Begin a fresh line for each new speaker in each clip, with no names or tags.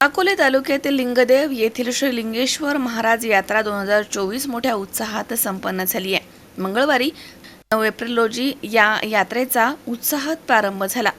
अकोले तालुक्यातील लिंगदेव येथील श्री लिंगेश्वर महाराज यात्रा दोन हजार चोवीस मोठ्या उत्साहात संपन्न झाली आहे. मंगळवारी नऊ एप्रिल रोजी या यात्रेचा उत्साहात प्रारंभ झाला.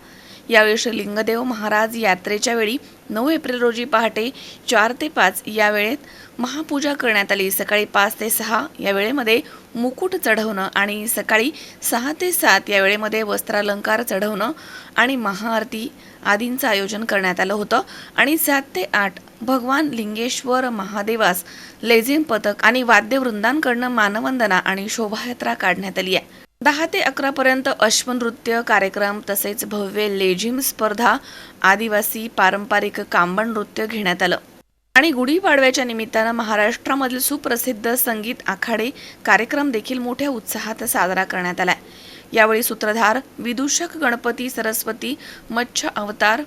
यावेळी श्री लिंगदेव महाराज यात्रेच्या वेळी नऊ एप्रिल रोजी पहाटे चार ते पाच या वेळेत महापूजा करण्यात आली. सकाळी पाच ते सहा या वेळेमध्ये मुकुट चढवणं आणि सकाळी सहा ते सात या वेळेमध्ये वस्त्रालंकार चढवणं आणि महाआरती आदींचं आयोजन करण्यात आलं होतं. आणि सात ते आठ भगवान लिंगेश्वर महादेवास लेझिम पथक आणि वाद्यवृंदांकडनं मानवंदना आणि शोभायात्रा काढण्यात आली आहे. दहा ते अकरापर्यंत अश्वनृत्य कार्यक्रम तसेच भव्य लेझिम स्पर्धा आदिवासी पारंपरिक कांबण नृत्य घेण्यात आलं. आणि गुढीपाडव्याच्या निमित्तानं महाराष्ट्रामधील सुप्रसिद्ध संगीत आखाडे कार्यक्रम देखील मोठ्या उत्साहात साजरा करण्यात आला यावेळी सूत्रधार विदूषक गणपती सरस्वती मच्छ अवतार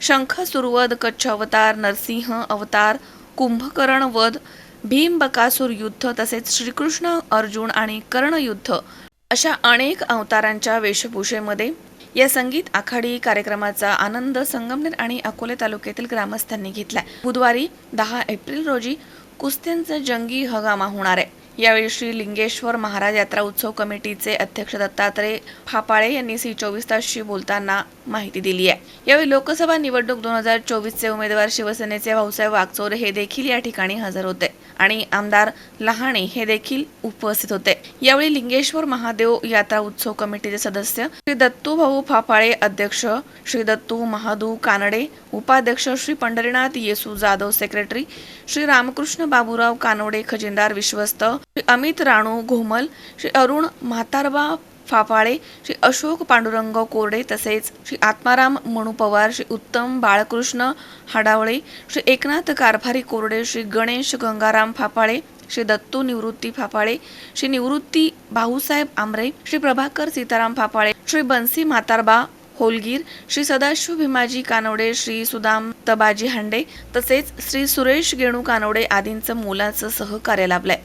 शंख सुरवद कच्छ अवतार नरसिंह अवतार कुंभकर्ण वध भीम बकासूर युद्ध तसेच श्रीकृष्ण अर्जुन आणि कर्ण युद्ध अशा अनेक अवतारांच्या वेशभूषेमध्ये या संगीत आखाडी कार्यक्रमाचा आनंद संगमनेर आणि अकोले तालुक्यातील ग्रामस्थांनी घेतलाय. बुधवारी दहा एप्रिल रोजी कुस्त्यांचा जंगी हगामा होणार आहे. यावेळी श्री लिंगेश्वर महाराज यात्रा उत्सव कमिटीचे अध्यक्ष दत्तात्रय फापाळे यांनी सी चोवीस तासशी बोलताना माहिती दिली आहे. यावेळी लोकसभा निवडणूक दोन हजार चोवीसचे उमेदवार शिवसेनेचे भाऊसाहेब वागचोरे हे देखील या ठिकाणी हजर होते आणि आमदार लहाणे हे देखील उपस्थित होते. यावेळी लिंगेश्वर महादेव यात्रा उत्सव कमिटीचे सदस्य श्री दत्तू भाऊ फाफाळे अध्यक्ष श्री दत्तू महादू कानडे उपाध्यक्ष श्री पंढरीनाथ येसू जाधव सेक्रेटरी श्री रामकृष्ण बाबूराव कानोडे खजिनदार विश्वस्त श्री अमित राणू घोमल श्री अरुण म्हातारबा फाफाळे श्री अशोक पांडुरंग कोरडे तसेच श्री आत्माराम मणू पवार श्री उत्तम बाळकृष्ण हाडावळे श्री एकनाथ कारभारी कोरडे श्री गणेश गंगाराम फाफाळे श्री दत्तू निवृत्ती फाफाळे श्री निवृत्ती भाऊसाहेब आमरे श्री प्रभाकर सीताराम फाफाळे श्री बन्सी म्हातारबा होलगीर श्री सदाशिव भीमाजी कानवडे श्री सुदाम तबाजी हांडे तसेच श्री सुरेश गेणू कानवडे आदींचं मोलाचं सहकार्य लाभलंय.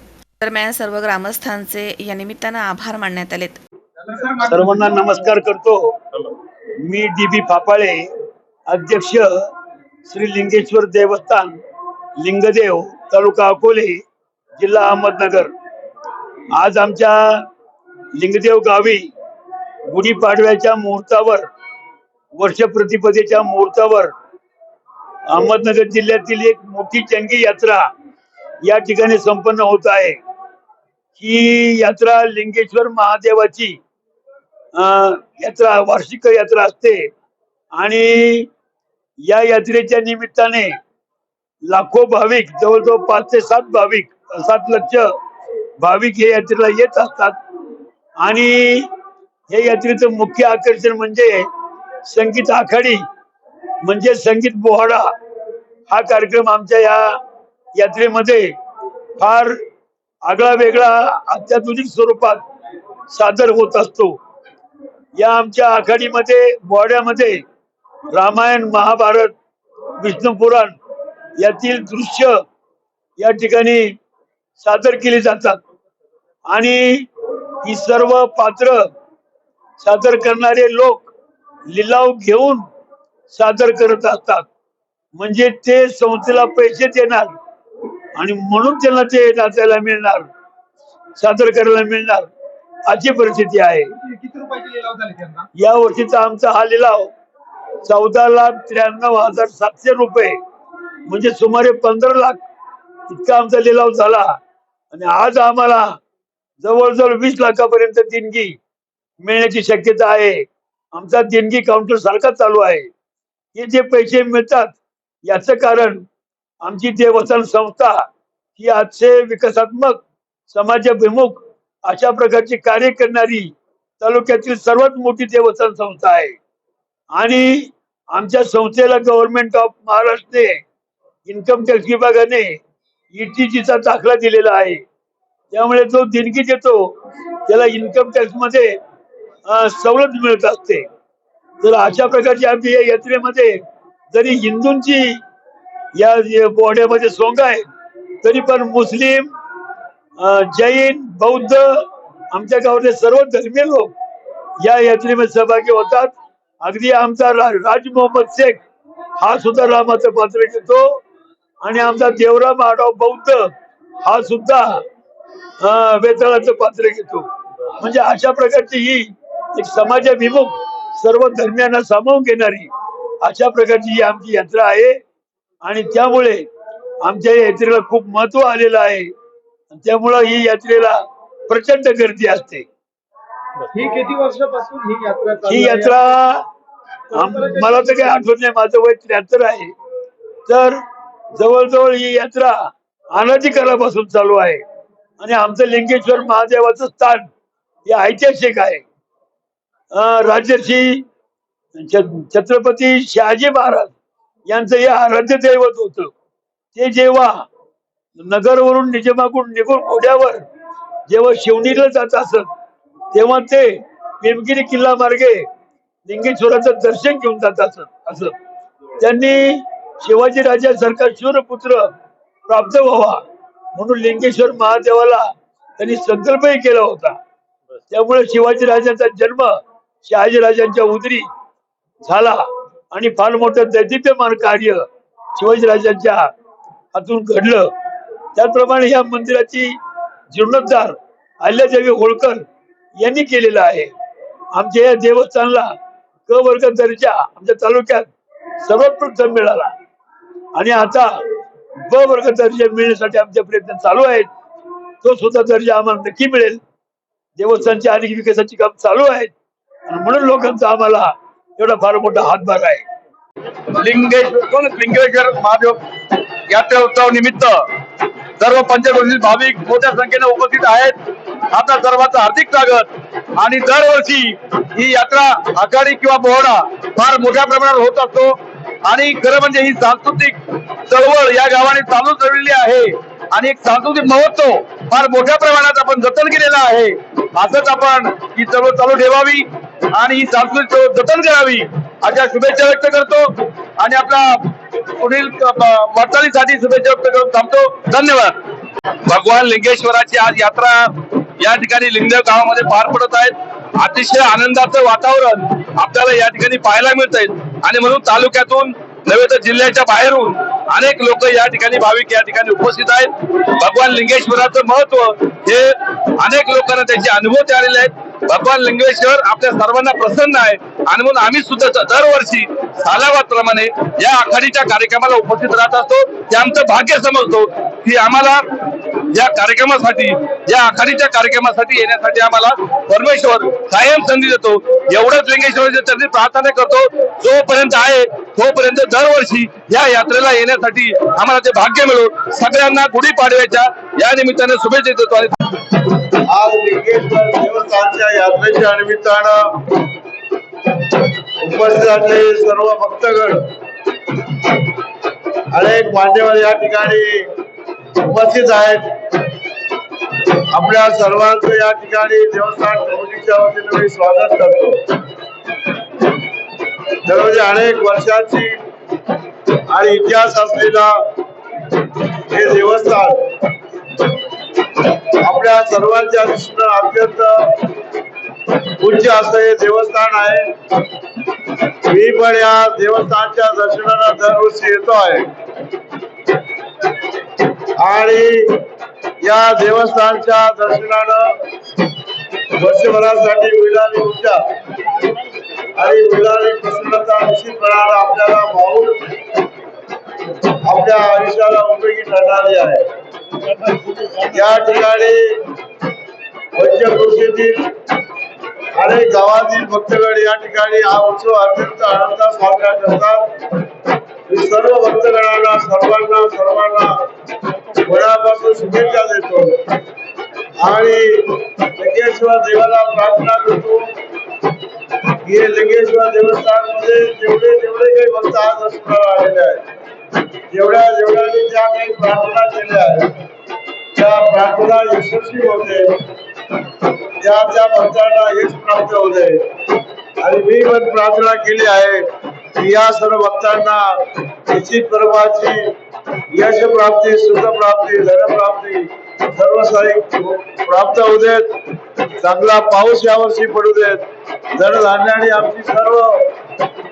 दरम्यान सर्व ग्रामस्थांचे या निमित्तानं आभार मानण्यात आलेत.
सर्वांना नमस्कार करतो. मी डी बी फापाळे अध्यक्ष श्री लिंगेश्वर देवस्थान लिंगदेव तालुका अकोले जिल्हा अहमदनगर. आज आमच्या लिंगदेव गावी गुढीपाडव्याच्या मुहूर्तावर वर्ष प्रतिपदेच्या मुहूर्तावर अहमदनगर जिल्ह्यातील एक मोठी चंगी यात्रा या ठिकाणी संपन्न होत आहे. ही यात्रा लिंगेश्वर महादेवाची यात्रा वार्षिक यात्रा असते आणि या यात्रेच्या निमित्ताने लाखो भाविक जवळजवळ पाच ते सात भाविक सात लक्ष भाविक हे यात्रेला येत असतात. आणि या यात्रेचं मुख्य आकर्षण म्हणजे संगीत आखाडी म्हणजे संगीत बोहाडा हा कार्यक्रम आमच्या या यात्रेमध्ये फार आगळा वेगळा अत्याधुनिक स्वरूपात सादर होत असतो. या आमच्या आखाडीमध्ये बोहाड्यामध्ये रामायण महाभारत विष्णुपुराण यातील दृश्य या ठिकाणी सादर केली जातात. आणि ही सर्व पात्र सादर करणारे लोक लिलाव घेऊन सादर करत असतात. म्हणजे ते संस्थेला पैसे देणार आणि म्हणून त्यांना ते नाचायला मिळणार सादर करायला मिळणार अशी परिस्थिती आहे. या वर्षीचा आमचा हा लिलाव चौदा लाख त्र्याण्णव हजार सातशे रुपये म्हणजे सुमारे पंधरा लाख इतका आमचा लिलाव झाला. आणि आज आम्हाला जवळजवळ वीस लाखापर्यंत देणगी मिळण्याची शक्यता आहे. आमचा देणगी काउंटर सारखा चालू आहे. हे जे पैसे मिळतात याचं कारण आमची देवस्थान संस्था ही आजचे विकासात्मक समाजाभिमुख अशा प्रकारची कार्य करणारी तालुक्यातील सर्वात मोठी देवस्थान संस्था आहे. आणि आमच्या संस्थेला गव्हर्नमेंट ऑफ महाराष्ट्रने इन्कम टॅक्स विभागाने ईटीजीचा दाखला दिलेला आहे. त्यामुळे जो देणगी देतो त्याला इन्कम टॅक्समध्ये सवलत मिळत असते. तर अशा प्रकारची आमची या यात्रेमध्ये जरी हिंदूंची या या बोहड्यामध्ये सोंग आहे तरी पण मुस्लिम जैन बौद्ध आमच्या गावातले सर्व धर्मीय लोक या यात्रेमध्ये सहभागी होतात. अगदी आमचा राज मोहम्मद शेख हा सुद्धा रामाचं पात्र घेतो आणि आमचा देवराम आडव बौद्ध हा सुद्धा वेताळाचं पात्र घेतो. म्हणजे अशा प्रकारची ही एक समाजाभिमुख सर्व धर्मियांना सामावून घेणारी अशा प्रकारची ही आमची यात्रा आहे. आणि त्यामुळे आमच्या या यात्रेला खूप महत्त्व आलेलं आहे. त्यामुळं ही यात्रेला प्रचंड गर्दी असते.
ही किती वर्षापासून ही यात्रा
ही? यात्रा मला तर काही आठवत नाही. माझं वय त्र्याहत्तर आहे. तर जवळजवळ ही यात्रा अनादी कालापासून चालू आहे. आणि आमचं लिंगेश्वर महादेवाचं स्थान हे ऐतिहासिक आहे. अं, राजर्षी छ- छत्रपती शहाजी महाराज यांचं हे आराध्य दैवत होतं. ते जेव्हा नगरवरून निजमाकडून निघून घोड्यावर जेव्हा शिवणीला जात असत तेव्हा ते भीमगिरी किल्ला मार्गे लिंगेश्वराचं दर्शन घेऊन जात असत. असं त्यांनी शिवाजी राजासारखा शूरपुत्र प्राप्त व्हावा म्हणून लिंगेश्वर महादेवाला त्यांनी संकल्पही केला होता. त्यामुळे शिवाजी राजांचा जन्म शहाजी राजांच्या उदरी झाला आणि फार मोठं दैदिप्यमान कार्य शिवाजी राजांच्या हातून घडलं. त्याचप्रमाणे या मंदिराची जीर्णोद्धार अहिल्यादेवी होळकर यांनी केलेला आहे. आमच्या या देवस्थानला क वर्ग दर्जा आमच्या तालुक्यात सर्वात प्रथम मिळाला. आणि आता ब वर्ग दर्जा मिळण्यासाठी आमचे प्रयत्न चालू आहेत. तो सुद्धा दर्जा आम्हाला नक्की मिळेल. देवस्थानची आणि विकासाची काम चालू आहेत. म्हणून लोकांचा आम्हाला एवढा फार मोठा हातभार आहे.
लिंगेश्वर लिंगेश्वर महादेव यात्रा उत्सव निमित्त सर्व पंचक्रोशीतील भाविक मोठ्या संख्येने उपस्थित आहेत. आता सर्वांचं हार्दिक स्वागत. आणि दरवर्षी ही यात्रा आघाडी किंवा बोहडा फार मोठ्या प्रमाणात होत असतो. आणि खरं म्हणजे ही सांस्कृतिक चळवळ या गावाने चालू ठेवलेली आहे. आणि एक सांस्कृतिक महोत्सव फार मोठ्या प्रमाणात आपण जतन केलेला आहे. असंच आपण ही चळवळ चालू ठेवावी आणि ही सांस्कृतिक चळवळ जतन करावी अशा शुभेच्छा व्यक्त करतो. आणि आपला पुढील वाटचालीसाठी शुभेच्छा व्यक्त करून थांबतो. धन्यवाद. भगवान लिंगेश्वराची आज यात्रा या ठिकाणी लिंगदेव गावामध्ये पार पडत आहेत. अतिशय आनंदाचं वातावरण आपल्याला या ठिकाणी पाहायला मिळत आहे आणि म्हणून तालुक्यातून नव्हे तर जिल्ह्याच्या बाहेरून अनेक लोक या ठिकाणी भाविक या ठिकाणी उपस्थित आहेत. भगवान लिंगेश्वराचं महत्त्व हे अनेक लोकांना त्याचे अनुभव आलेले आहेत. भगवान लिंगेश्वर आपल्या सर्वांना प्रसन्न आहे. आणि म्हणून आम्ही सुद्धा दरवर्षी सालावादप्रमाणे या आखाडीच्या कार्यक्रमाला उपस्थित राहत असतो. हे आमचं भाग्य समजतो की आम्हाला या कार्यक्रमासाठी या आखाडीच्या कार्यक्रमासाठी येण्यासाठी आम्हाला परमेश्वर कायम संधी देतो. एवढंच लिंगेश्वराच्या चरणी प्रार्थना करतो. जोपर्यंत आहे तोपर्यंत दरवर्षी या यात्रेला येण्यासाठी आम्हाला ते भाग्य मिळो. सगळ्यांना गुढीपाडव्याच्या या निमित्ताने शुभेच्छा देतो आणि
आज लिंगेश्वर देवस्थानच्या यात्रेच्या निमित्तानं उपस्थित असलेले सर्व भक्तगण अनेक मान्यवर या ठिकाणी उपस्थित आहेत. आपल्या सर्वांचं या ठिकाणी देवस्थान कमिटीच्या वतीने मी स्वागत करतो. दररोज अनेक वर्षांची आणि इतिहास असलेला हे देवस्थान आपल्या सर्वांच्या दृष्टीनं अत्यंत उच्च असं हे देवस्थान आहे. मी पण या देवस्थानच्या दर्शनाला दरवर्षी येतो आहे. आणि या देवस्थानच्या दर्शनानं वर्षभरासाठी मिळणारी ऊर्जा आणि मिळणारी प्रसन्नता निश्चितपणानं आपल्याला भावून आपल्या आयुष्याला उपयोगी ठरणारी आहे. या ठिकाणी पंचक्रोशीतील अनेक गावातील भक्तगण या ठिकाणी हा उत्सव अत्यंत आनंदात साजरा करतात. सर्व भक्तगणांना सर्वांना सर्वांना शुभेच्छा देतो. आणि लिंगेश्वर देवाला प्रार्थना करतो. की हे लिंगेश्वर देवस्थानमध्ये जेवढे जेवढे काही भक्त आज दर्शनाला आलेले आहेत जेवढ्या जेवढ्यांनी ज्या काही प्रार्थना केल्या आहेत त्या प्रार्थना यशस्वी होते. त्या त्या भक्तांना यश प्राप्त होते. आणि मी पण प्रार्थना केली आहे की या सर्व भक्तांना निश्चित परमाची यश प्राप्ती सुख प्राप्ती धनप्राप्ती सर्व सारी हो. प्राप्त होऊ देत. चांगला पाऊस यावर्षी पडू देत. धनधान्याने आमची सर्व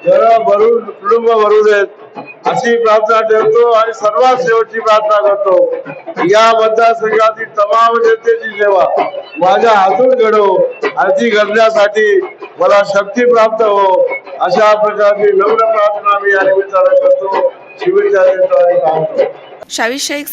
घर भरून कुटुंब भरू देत. अशी प्रार्थना ठेवतो आणि सर्वात शेवटची प्रार्थना करतो. या मतदारसंघातील तमाम जनतेची सेवा. माझ्या हातून घडो. आणि ती घडण्यासाठी मला शक्ती प्राप्त हो. अशा प्रकारची नम्र प्रार्थना मी या निमित्तानं करतो. शुभेच्छा देतो आणि थांबतो
शावी शेख